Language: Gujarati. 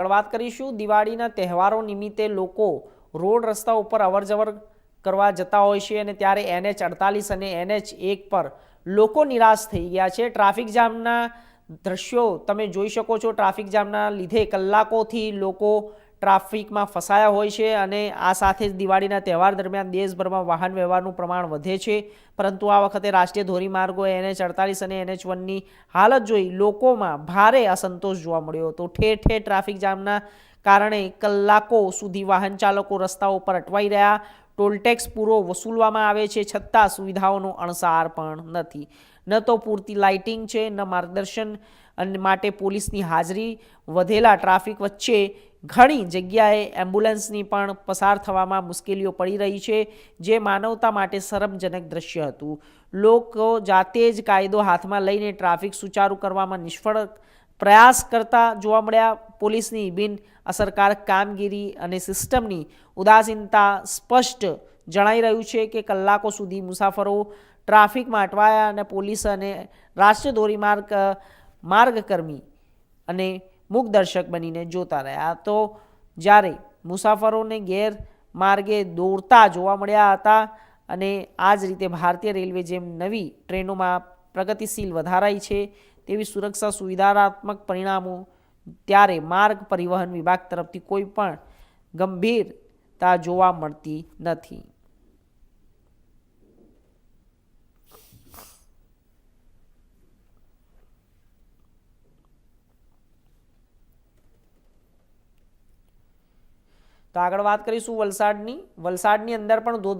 આગળ વાત કરીશું દિવાળીના તહેવારો નિમિત્તે લોકો રોડ રસ્તા ઉપર અવરજવર કરવા જતા હોય છે અને ત્યારે એનએચ અડતાલીસ અને એનએચ એક પર લોકો નિરાશ થઈ ગયા છે. ટ્રાફિક જામના દ્રશ્યો તમે જોઈ શકો છો. ટ્રાફિક જામના લીધે કલાકોથી લોકો ટ્રાફિકમાં ફસાયા હોય છે અને આ સાથે જ દિવાળીના તહેવાર દરમિયાન દેશભરમાં વાહન વ્યવહારનું પ્રમાણ વધે છે. પરંતુ આ વખતે રાષ્ટ્રીય ધોરીમાર્ગો એનએચ અડતાલીસ અને એનએચ વનની હાલત જોઈ લોકોમાં ભારે અસંતોષ જોવા મળ્યો હતો. ઠેર ઠેર ટ્રાફિક જામના કારણે કલાકો સુધી વાહન ચાલકો રસ્તાઓ પર અટવાઈ રહ્યા. ટોલટેક્સ પૂરો વસૂલવામાં આવે છે છતાં સુવિધાઓનો અણસાર પણ નથી. ન તો પૂરતી લાઇટિંગ છે, ન માર્ગદર્શન અને માટે પોલીસની હાજરી, વધેલા ટ્રાફિક વચ્ચે ઘણી જગ્યાએ એમ્બ્યુલન્સની પણ પસાર થવામાં મુશ્કેલીઓ પડી રહી છે, જે માનવતા માટે શરમજનક દ્રશ્ય હતું. લોકો જાતે જ કાયદો હાથમાં લઈને ટ્રાફિક સુચારુ કરવામાં નિષ્ફળ પ્રયાસ કરતા જોવા મળ્યા. પોલીસની બિન અસરકારક કામગીરી અને સિસ્ટમની ઉદાસીનતા સ્પષ્ટ જણાઈ રહ્યું છે કે કલાકો સુધી મુસાફરો ટ્રાફિકમાં અટવાયા અને પોલીસ અને રાષ્ટ્રીય ધોરીમાર્ગ માર્ગકર્મી અને મૂકદર્શક બનીને જોતા રહ્યા. તો જ્યારે મુસાફરોને ગેરમાર્ગે દોરતા જોવા મળ્યા હતા અને આ જ રીતે ભારતીય રેલવે જેમ નવી ટ્રેનોમાં પ્રગતિશીલ વધારાઈ છે, તેવી સુરક્ષા સુવિધાત્મક પરિણામો ત્યારે માર્ગ પરિવહન વિભાગ તરફથી કોઈ પણ ગંભીરતા જોવા મળતી નથી. તો આગળ વાત કરીશું વલસાડની. વલસાડની અંદર પણ ધોધ